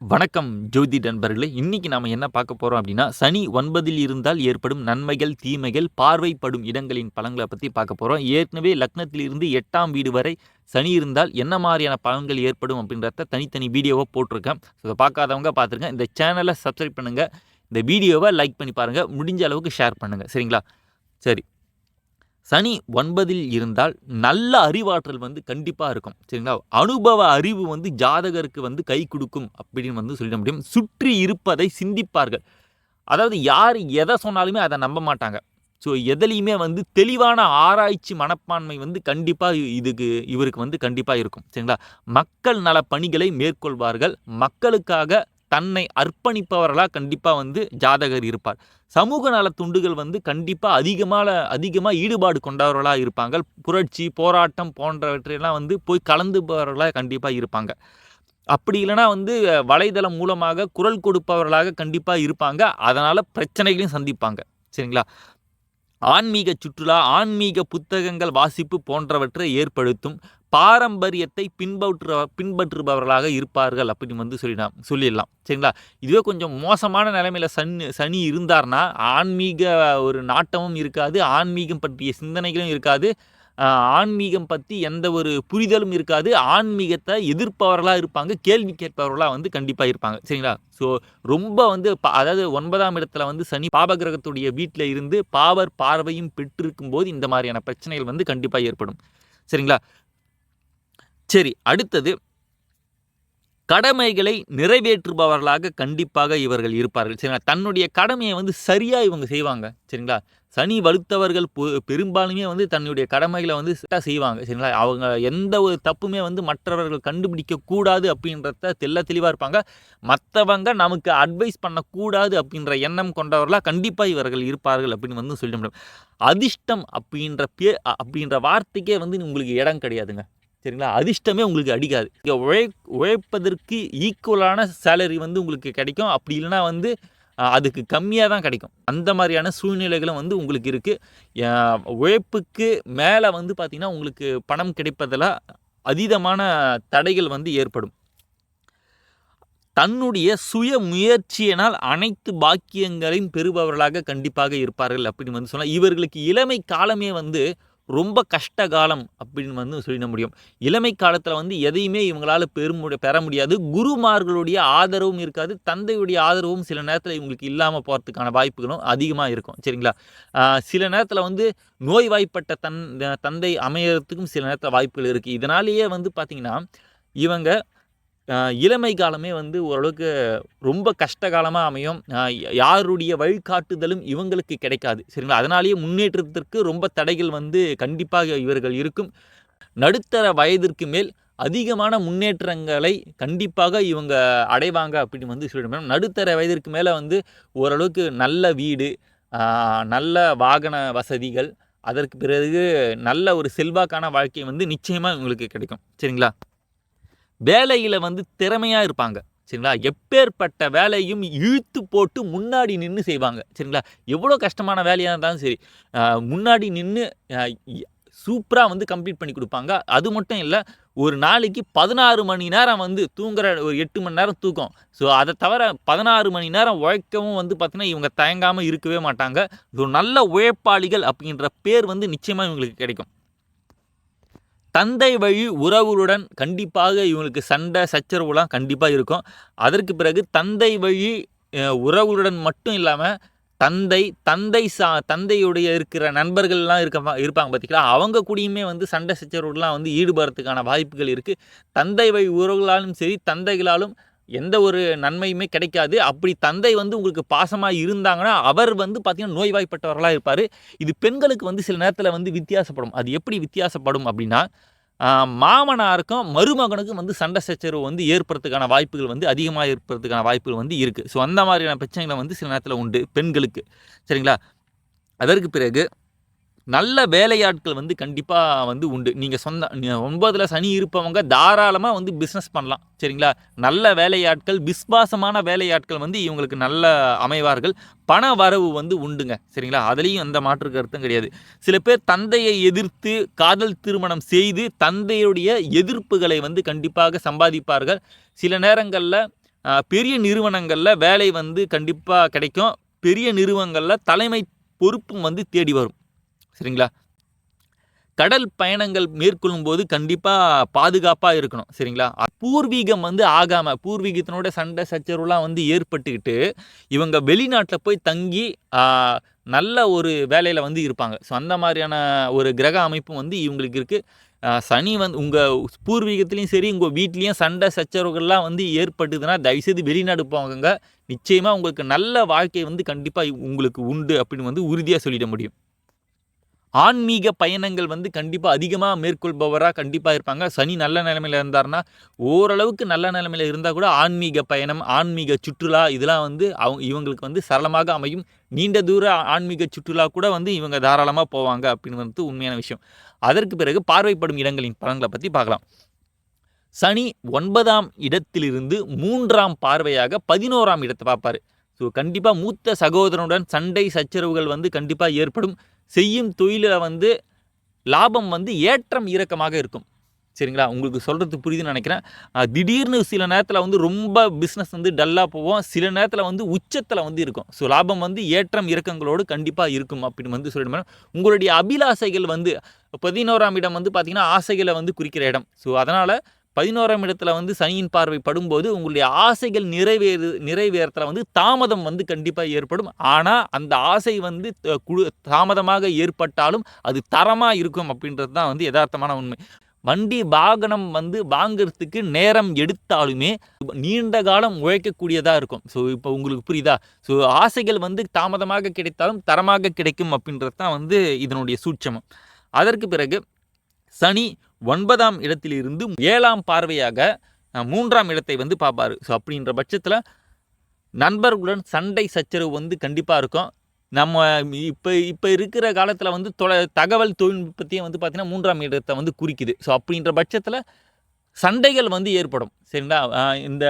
வணக்கம் ஜோதி நண்பர்களே. இன்னைக்கு நாம் என்ன பார்க்க போகிறோம் அப்படின்னா சனி ஒன்பதில் இருந்தால் ஏற்படும் நன்மைகள் தீமைகள் பார்வைப்படும் இடங்களின் பலன்களை பற்றி பார்க்க போகிறோம் ஏற்கனவே லக்னத்திலிருந்து எட்டாம் வீடு வரை சனி இருந்தால் என்ன மாதிரியான பலன்கள் ஏற்படும் அப்படின்றத தனித்தனி வீடியோவை போட்டிருக்கேன். ஸோ இதை பார்க்காதவங்க பார்த்துருங்க. இந்த சேனலை சப்ஸ்கிரைப் பண்ணுங்கள் இந்த வீடியோவை லைக் பண்ணி பாருங்கள் முடிஞ்ச அளவுக்கு ஷேர் பண்ணுங்கள் சரிங்களா? சரி. சனி ஒன்பதில் இருந்தால் நல்ல அறிவாற்றல் வந்து கண்டிப்பாக இருக்கும். சரிங்களா? அனுபவ அறிவு வந்து ஜாதகருக்கு வந்து கை கொடுக்கும் அப்படின்னு வந்து சொல்லிட முடியும். சுற்றி இருப்பதை சிந்திப்பார்கள். அதாவது யார் எதை சொன்னாலுமே அதை நம்ப மாட்டாங்க. ஸோ எதுலேயுமே வந்து தெளிவான ஆராய்ச்சி மனப்பான்மை வந்து கண்டிப்பாக இதுக்கு இவருக்கு வந்து கண்டிப்பாக இருக்கும். சரிங்களா? மக்கள் நல பணிகளை மேற்கொள்வார்கள். மக்களுக்காக தன்னை அர்ப்பணிப்பவர்களாக கண்டிப்பாக வந்து ஜாதகர் இருப்பார். சமூக நல துண்டுகள் வந்து கண்டிப்பாக அதிகமாக அதிகமாக ஈடுபாடு கொண்டவர்களாக இருப்பாங்க. புரட்சி போராட்டம் போன்றவற்றையெல்லாம் வந்து போய் கலந்துபவர்களாக கண்டிப்பாக இருப்பாங்க. அப்படி இல்லைனா வந்து வலைதளம் மூலமாக குரல் கொடுப்பவர்களாக கண்டிப்பாக இருப்பாங்க. அதனால் பிரச்சனைகளையும் சந்திப்பாங்க. சரிங்களா? ஆன்மீக சுற்றுலா ஆன்மீக புத்தகங்கள் வாசிப்பு போன்றவற்றை ஏற்படுத்தும். பாரம்பரியத்தை பின்பற்ற பின்பற்றுபவர்களாக இருப்பார்கள் அப்படின்னு வந்து சொல்லிடலாம் சொல்லிடலாம். சரிங்களா? இதுவே கொஞ்சம் மோசமான நிலைமையில் சனி சனி இருந்தார்னா ஆன்மீக ஒரு நாட்டமும் இருக்காது ஆன்மீகம் பற்றிய சிந்தனைகளும் இருக்காது ஆன்மீகம் பற்றி எந்த ஒரு புரிதலும் இருக்காது ஆன்மீகத்தை எதிர்ப்பவர்களாக இருப்பாங்க கேள்வி கேட்பவர்களாக வந்து கண்டிப்பாக இருப்பாங்க. சரிங்களா? ஸோ ரொம்ப வந்து அதாவது ஒன்பதாம் இடத்துல வந்து சனி பாபகிரகத்துடைய வீட்டில் இருந்து பாவர் பார்வையும் பெற்றிருக்கும் போது இந்த மாதிரியான பிரச்சனைகள் வந்து கண்டிப்பாக ஏற்படும். சரிங்களா? சரி அடுத்தது. கடமைகளை நிறைவேற்றுபவர்களாக கண்டிப்பாக இவர்கள் இருப்பார்கள். சரிங்களா? தன்னுடைய கடமையை வந்து சரியாக இவங்க செய்வாங்க. சரிங்களா? சனி வலுத்தவர்கள் பெரும்பாலுமே வந்து தன்னுடைய கடமைகளை வந்து செய்வாங்க. சரிங்களா? அவங்க எந்த ஒரு தப்புமே வந்து மற்றவர்கள் கண்டுபிடிக்க கூடாது அப்படின்றத தெல்ல தெளிவாக இருப்பாங்க. மற்றவங்க நமக்கு அட்வைஸ் பண்ணக்கூடாது அப்படின்ற எண்ணம் கொண்டவர்களாக கண்டிப்பாக இவர்கள் இருப்பார்கள் அப்படின்னு வந்து சொல்ல முடியும். அதிர்ஷ்டம் அப்படின்ற பே அப்படின்ற வார்த்தைக்கே வந்து உங்களுக்கு இடம் கிடையாதுங்க. சரிங்களா? அதிர்ஷ்டமே உங்களுக்கு அடிக்காது. இங்கே உழை உழைப்பதற்கு ஈக்குவலான சேலரி வந்து உங்களுக்கு கிடைக்கும். அப்படி இல்லைனா வந்து அதுக்கு கம்மியாக தான் கிடைக்கும். அந்த மாதிரியான சூழ்நிலைகளும் வந்து உங்களுக்கு இருக்குது உழைப்புக்கு மேலே வந்து பார்த்திங்கன்னா உங்களுக்கு பணம் கிடைப்பதில் அதீதமான தடைகள் வந்து ஏற்படும். தன்னுடைய சுய முயற்சியினால் அனைத்து பாக்கியங்களையும் பெறுபவர்களாக கண்டிப்பாக இருப்பார்கள் அப்படின்னு வந்து சொன்னால் இவர்களுக்கு இளமை காலமே வந்து ரொம்ப கஷ்ட காலம் அப்படின்னு வந்து சொல்லிட முடியும். இளமை காலத்தில் வந்து எதையுமே இவங்களால் பெரு பெற முடியாது. குருமார்களுடைய ஆதரவும் இருக்காது. தந்தையுடைய ஆதரவும் சில நேரத்தில் இவங்களுக்கு இல்லாமல் போகிறதுக்கான வாய்ப்புகளும் அதிகமாக இருக்கும். சரிங்களா? சில நேரத்தில் வந்து நோய் வாய்ப்பட்ட தன் தந்தை அமையறதுக்கும் சில நேரத்தில் வாய்ப்புகள் இருக்குது இதனாலேயே வந்து பார்த்திங்கன்னா இவங்க இளமை காலமே வந்து ஓரளவுக்கு ரொம்ப கஷ்ட காலமாக அமையும். யாருடைய வழிகாட்டுதலும் இவங்களுக்கு கிடைக்காது. சரிங்களா? அதனாலேயே முன்னேற்றத்திற்கு ரொம்ப தடைகள் வந்து கண்டிப்பாக இவர்கள் இருக்கும். நடுத்தர வயதிற்கு மேல் அதிகமான முன்னேற்றங்களை கண்டிப்பாக இவங்க அடைவாங்க அப்படின்னு வந்து சொல்லிடுவோம் நடுத்தர வயதிற்கு மேலே வந்து ஓரளவுக்கு நல்ல வீடு நல்ல வாகன வசதிகள் அதற்கு பிறகு நல்ல ஒரு செல்வாக்கான வாழ்க்கை வந்து நிச்சயமாக இவங்களுக்கு கிடைக்கும். சரிங்களா? வேலையில் வந்து திறமையாக இருப்பாங்க. சரிங்களா? எப்பேற்பட்ட வேலையும் இழுத்து போட்டு முன்னாடி நின்று செய்வாங்க. சரிங்களா? எவ்வளோ கஷ்டமான வேலையாக இருந்தாலும் சரி. முன்னாடி நின்று சூப்பராக வந்து கம்ப்ளீட் பண்ணி கொடுப்பாங்க. அது மட்டும் இல்லை ஒரு நாளைக்கு பதினாறு மணி நேரம் வந்து தூங்குற ஒரு எட்டு மணி நேரம் தூக்கம். ஸோ அதை தவிர பதினாறு மணி நேரம் உழைக்கவும் வந்து பார்த்திங்கன்னா இவங்க தயங்காமல் இருக்கவே மாட்டாங்க. ஒரு நல்ல உழைப்பாளிகள் அப்படின்ற பேர் வந்து நிச்சயமாக இவங்களுக்கு கிடைக்கும். தந்தை வழி உறவுகளுடன் கண்டிப்பாக இவங்களுக்கு சண்டை சச்சரவுலாம் கண்டிப்பாக இருக்கும். அதற்கு பிறகு தந்தை வழி உறவுகளுடன் மட்டும் இல்லாமல் தந்தை தந்தை சா தந்தையுடைய இருக்கிற நண்பர்கள்லாம் இருக்க இருப்பாங்க பார்த்திங்களா அவங்க கூடயுமே வந்து சண்டை சச்சரவுலாம் வந்து ஈடுபடுறதுக்கான வாய்ப்புகள் இருக்குது தந்தை வழி உறவுகளாலும் சரி தந்தைகளாலும் எந்த ஒரு நன்மையுமே கிடைக்காது. அப்படி தந்தை வந்து உங்களுக்கு பாசமாக இருந்தாங்கன்னா அவர் வந்து பார்த்திங்கன்னா நோய்வாய்ப்பட்டவர்களாக இருப்பார். இது பெண்களுக்கு வந்து சில நேரத்தில் வந்து வித்தியாசப்படும். அது எப்படி வித்தியாசப்படும் அப்படின்னா மாமனாருக்கும் மருமகனுக்கும் வந்து சண்டை சச்சரவு வந்து ஏற்படுறதுக்கான வாய்ப்புகள் வந்து அதிகமாக ஏற்படுறதுக்கான வாய்ப்புகள் வந்து இருக்குது ஸோ அந்த மாதிரியான பிரச்சனைகளை வந்து சில நேரத்தில் உண்டு பெண்களுக்கு. சரிங்களா? அதற்கு பிறகு நல்ல வேலையாட்கள் வந்து கண்டிப்பாக வந்து உண்டு. நீங்கள் சொந்த ஒன்பதில் சனி இருப்பவங்க தாராளமாக வந்து பிஸ்னஸ் பண்ணலாம். சரிங்களா? நல்ல வேலையாட்கள் விஸ்வாசமான வேலையாட்கள் வந்து இவங்களுக்கு நல்ல அமைவார்கள். பண வரவு வந்து உண்டுங்க. சரிங்களா? அதுலேயும் எந்த மாற்று கருத்தும் கிடையாது. சில பேர் தந்தையை எதிர்த்து காதல் திருமணம் செய்து தந்தையுடைய எதிர்ப்புகளை வந்து கண்டிப்பாக சம்பாதிப்பார்கள். சில நேரங்களில் பெரிய நிறுவனங்களில் வேலை வந்து கண்டிப்பாக கிடைக்கும். பெரிய நிறுவனங்களில் தலைமை பொறுப்பும் வந்து தேடி வரும். சரிங்களா? கடல் பயணங்கள் மேற்கொள்ளும் போது கண்டிப்பாக பாதுகாப்பாக இருக்கணும் சரிங்களா? பூர்வீகம் வந்து ஆகாமல் பூர்வீகத்தினோட சண்டை சச்சரவுலாம் வந்து ஏற்பட்டுக்கிட்டு இவங்க வெளிநாட்டில் போய் தங்கி நல்ல ஒரு வேலையில் வந்து இருப்பாங்க. ஸோ அந்த மாதிரியான ஒரு கிரக அமைப்பும் வந்து இவங்களுக்கு இருக்குது சனி வந்து உங்கள் பூர்வீகத்துலேயும் சரி உங்கள் வீட்லேயும் சண்டை சச்சரவுகள்லாம் வந்து ஏற்பட்டுதுன்னா தயவுசெய்து வெளிநாடு போவாங்க நிச்சயமாக உங்களுக்கு நல்ல வாழ்க்கை வந்து கண்டிப்பாக உங்களுக்கு உண்டு அப்படின்னு வந்து உறுதியாக சொல்லிட முடியும். ஆன்மீக பயணங்கள் வந்து கண்டிப்பாக அதிகமாக மேற்கொள்பவராக கண்டிப்பாக இருப்பாங்க. சனி நல்ல நிலைமையில் இருந்தாருன்னா ஓரளவுக்கு நல்ல நிலைமையில் இருந்தால் கூட ஆன்மீக பயணம் ஆன்மீக சுற்றுலா இதெல்லாம் வந்து அவங்க இவங்களுக்கு வந்து சரளமாக அமையும். நீண்ட தூர ஆன்மீக சுற்றுலா கூட வந்து இவங்க தாராளமாக போவாங்க அப்படின்னு வந்து உண்மையான விஷயம். அதற்கு பிறகு பார்வைப்படும் இடங்களின் பலன்களை பற்றி பார்க்கலாம். சனி ஒன்பதாம் இடத்திலிருந்து மூன்றாம் பார்வையாக பதினோராம் இடத்தை பார்ப்பார். ஸோ கண்டிப்பாக மூத்த சகோதரனுடன் சண்டை சச்சரவுகள் வந்து கண்டிப்பாக ஏற்படும். செய்யும் தொழிலில் வந்து லாபம் வந்து ஏற்றம் இறக்கமாக இருக்கும். சரிங்களா? உங்களுக்கு சொல்கிறது புரியுதுன்னு நினைக்கிறேன். திடீர்னு சில நேரத்தில் வந்து ரொம்ப பிஸ்னஸ் வந்து டல்லாக போவோம். சில நேரத்தில் வந்து உச்சத்தில் வந்து இருக்கும். ஸோ லாபம் வந்து ஏற்றம் இறக்கங்களோடு கண்டிப்பாக இருக்கும் அப்படின்னு வந்து சொல்லிடுவேன் உங்களுடைய அபிலாசைகள் வந்து பதினோராம் இடம் வந்து பார்த்திங்கன்னா ஆசைகளை வந்து குறிக்கிற இடம். ஸோ அதனால் பதினோராம் இடத்துல வந்து சனியின் பார்வை படும்போது உங்களுடைய ஆசைகள் நிறைவேறு நிறைவேறத்தில் வந்து தாமதம் வந்து கண்டிப்பாக ஏற்படும். ஆனால் அந்த ஆசை வந்து த- குழு தாமதமாக ஏற்பட்டாலும் அது தரமாக இருக்கும் அப்படின்றது தான் வந்து யதார்த்தமான உண்மை. வண்டி வாகனம் வந்து வாங்கிறதுக்கு நேரம் எடுத்தாலுமே நீண்ட காலம் உழைக்கக்கூடியதாக இருக்கும். ஸோ இப்போ உங்களுக்கு புரியுதா? ஸோ ஆசைகள் வந்து தாமதமாக கிடைத்தாலும் தரமாக கிடைக்கும் அப்படின்றது தான் வந்து இதனுடைய சூட்சமம். அதற்கு பிறகு சனி ஒன்பதாம் இடத்திலிருந்து ஏழாம் பார்வையாக மூன்றாம் இடத்தை வந்து பார்ப்பார். ஸோ அப்படின்ற பட்சத்தில் நண்பர்களுடன் சண்டை சச்சரவு வந்து கண்டிப்பாக இருக்கும். நம்ம இப்போ இப்போ இருக்கிற காலத்தில் வந்து தொலை தகவல் தொழில்நுட்பத்தையும் வந்து பார்த்திங்கன்னா மூன்றாம் இடத்தை வந்து குறிக்குது. ஸோ அப்படின்ற பட்சத்தில் சண்டைகள் வந்து ஏற்படும். சரிங்களா? இந்த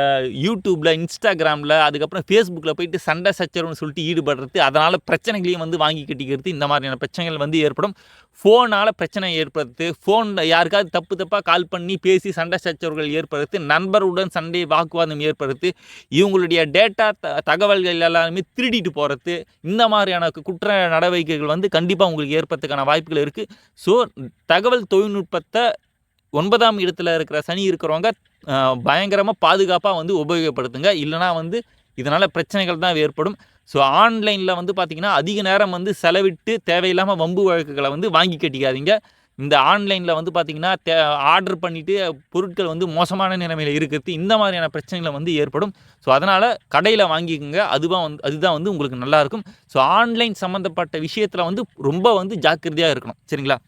யூடியூப்பில் இன்ஸ்டாகிராமில் அதுக்கப்புறம் ஃபேஸ்புக்கில் போயிட்டு சண்டை சச்சரவுன்னு சொல்லிட்டு ஈடுபடுறது அதனால் பிரச்சனைகளையும் வந்து வாங்கி கட்டிக்கிறது இந்த மாதிரியான பிரச்சனைகள் வந்து ஏற்படும். ஃபோனால் பிரச்சனை ஏற்படுறது ஃபோன் யாருக்காவது தப்பு தப்பாக கால் பண்ணி பேசி சண்டை சச்சரவுகள் ஏற்படுறது நண்பருடன் சண்டை வாக்குவாதம் ஏற்படுறது இவங்களுடைய டேட்டா த தகவல்கள் எல்லாருமே திருடிட்டு போகிறது இந்த மாதிரியான குற்ற நடவடிக்கைகள் வந்து கண்டிப்பாக உங்களுக்கு ஏற்படுறதுக்கான வாய்ப்புகள் இருக்குது ஸோ தகவல் தொழில்நுட்பத்தை ஒன்பதாம் இடத்துல இருக்கிற சனி இருக்கிறவங்க பயங்கரமாக பாதுகாப்பாக வந்து உபயோகப்படுத்துங்க. இல்லைனா வந்து இதனால் பிரச்சனைகள் தான் ஏற்படும். ஸோ ஆன்லைனில் வந்து பார்த்திங்கன்னா அதிக நேரம் வந்து செலவிட்டு தேவையில்லாமல் வம்பு வழக்குகளை வந்து வாங்கி கட்டிக்காதீங்க. இந்த ஆன்லைனில் வந்து பார்த்திங்கன்னா தே ஆர்டர் பண்ணிவிட்டு பொருட்கள் வந்து மோசமான நிலைமையில் இருக்கிறது இந்த மாதிரியான பிரச்சனைகளை வந்து ஏற்படும். ஸோ அதனால் கடையில் வாங்கிக்கோங்க. அதுவாக வந்து அதுதான் வந்து உங்களுக்கு நல்லாயிருக்கும் ஸோ ஆன்லைன் சம்மந்தப்பட்ட விஷயத்தில் வந்து ரொம்ப வந்து ஜாக்கிரதையாக இருக்கணும். சரிங்களா?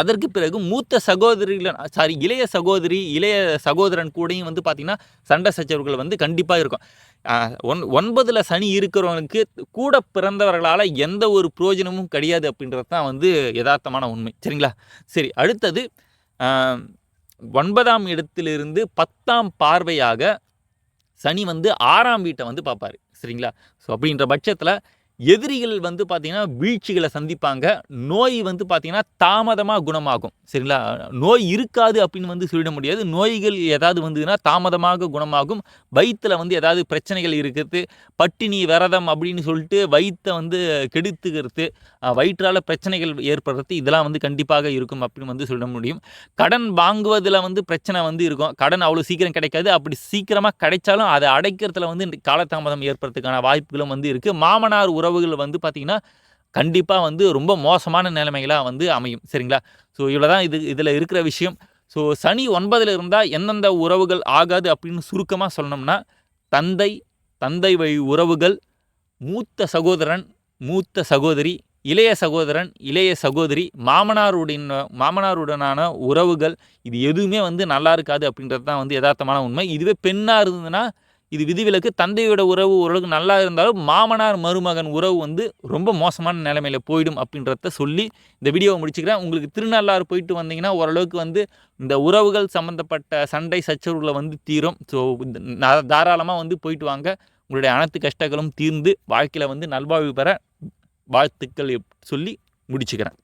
அதற்கு பிறகு மூத்த சகோதரிகள் சாரி இளைய சகோதரி இளைய சகோதரன் கூடயும் வந்து பார்த்திங்கன்னா சண்டை சச்சரவுகள் வந்து கண்டிப்பாக இருக்கும். ஒன் ஒன்பதில் சனி இருக்கிறவங்களுக்கு கூட பிறந்தவர்களால் எந்த ஒரு பிரயோஜனமும் கிடையாது அப்படின்றது தான் வந்து யதார்த்தமான உண்மை. சரிங்களா? சரி அடுத்தது ஒன்பதாம் இடத்திலிருந்து பத்தாம் பார்வையாக சனி வந்து ஆறாம் வீட்டை வந்து பார்ப்பாரு சரிங்களா? ஸோ அப்படின்ற பட்சத்தில் எதிரிகள் வந்து பார்த்திங்கன்னா வீழ்ச்சிகளை சந்திப்பாங்க. நோய் வந்து பார்த்திங்கன்னா தாமதமாக குணமாகும். சரிங்களா? நோய் இருக்காது அப்படின்னு வந்து சொல்லிட முடியாது. நோய்கள் ஏதாவது வந்ததுன்னா தாமதமாக குணமாகும். வயிற்றில் வந்து ஏதாவது பிரச்சனைகள் இருக்குது. பட்டினி விரதம் அப்படின்னு சொல்லிட்டு வயிற்றை வந்து கெடுத்துக்கிறது வயிற்றால் பிரச்சனைகள் ஏற்படுறது இதெல்லாம் வந்து கண்டிப்பாக இருக்கும் அப்படின்னு வந்து சொல்ல முடியும். கடன் வாங்குவதில் வந்து பிரச்சனை வந்து இருக்கும். கடன் அவ்வளோ சீக்கிரம் கிடைக்காது. அப்படி சீக்கிரமாக கிடைச்சாலும் அதை அடைக்கிறதுல வந்து காலதாமதம் ஏற்படுறதுக்கான வாய்ப்புகளும் வந்து இருக்குது மாமனார் உறவுகள் வந்து பார்த்திங்கன்னா கண்டிப்பாக வந்து ரொம்ப மோசமான நிலைமைகளாக வந்து அமையும். சரிங்களா? ஸோ இவ்வளோ தான் இது இதில் இருக்கிற விஷயம். ஸோ சனி ஒன்பதில் இருந்தால் எந்தெந்த உறவுகள் ஆகாது அப்படின்னு சுருக்கமாக சொன்னோம்னா தந்தை தந்தை வழி உறவுகள் மூத்த சகோதரன் மூத்த சகோதரி இளைய சகோதரன் இளைய சகோதரி மாமனாருடன் மாமனாருடனான உறவுகள் இது எதுவுமே வந்து நல்லா இருக்காது அப்படின்றது தான் வந்து யதார்த்தமான உண்மை. இதுவே பெண்ணாக இருந்ததுன்னா இது விதிவிலக்கு தந்தையோட உறவு ஓரளவுக்கு நல்லா இருந்தாலும் மாமனார் மருமகன் உறவு வந்து ரொம்ப மோசமான நிலைமையில் போயிடும் அப்படின்றத சொல்லி இந்த வீடியோவை முடிச்சுக்கிறேன். உங்களுக்கு திருநள்ளாறு போயிட்டு வந்தீங்கன்னா ஓரளவுக்கு வந்து இந்த உறவுகள் சம்மந்தப்பட்ட சண்டை சச்சரவுகளை வந்து தீரும். ஸோ தாராளமாக வந்து போயிட்டு வாங்க. உங்களுடைய அனைத்து கஷ்டங்களும் தீர்ந்து வாழ்க்கையில் வந்து நல்வாழ்வு பெற வாழ்த்துக்கள் சொல்லி முடிச்சுக்கிறேன்.